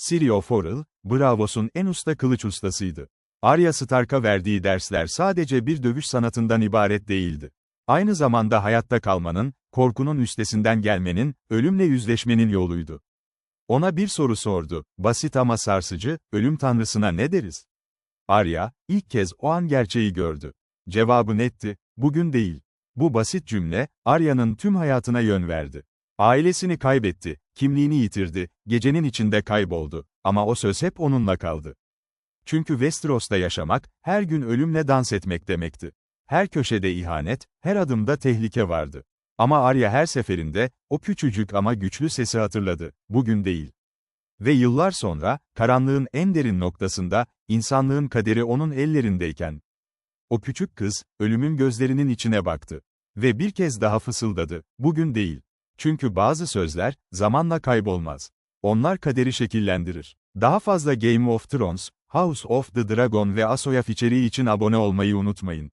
Sirio Forel, Bravos'un en usta kılıç ustasıydı. Arya Stark'a verdiği dersler sadece bir dövüş sanatından ibaret değildi. Aynı zamanda hayatta kalmanın, korkunun üstesinden gelmenin, ölümle yüzleşmenin yoluydu. Ona bir soru sordu, basit ama sarsıcı, ölüm tanrısına ne deriz? Arya, ilk kez o an gerçeği gördü. Cevabı netti, bugün değil. Bu basit cümle, Arya'nın tüm hayatına yön verdi. Ailesini kaybetti, kimliğini yitirdi, gecenin içinde kayboldu. Ama o söz hep onunla kaldı. Çünkü Westeros'ta yaşamak, her gün ölümle dans etmek demekti. Her köşede ihanet, her adımda tehlike vardı. Ama Arya her seferinde, o küçücük ama güçlü sesi hatırladı, bugün değil. Ve yıllar sonra, karanlığın en derin noktasında, insanlığın kaderi onun ellerindeyken. O küçük kız, ölümün gözlerinin içine baktı. Ve bir kez daha fısıldadı, bugün değil. Çünkü bazı sözler, zamanla kaybolmaz. Onlar kaderi şekillendirir. Daha fazla Game of Thrones, House of the Dragon ve Asoyaf içeriği için abone olmayı unutmayın.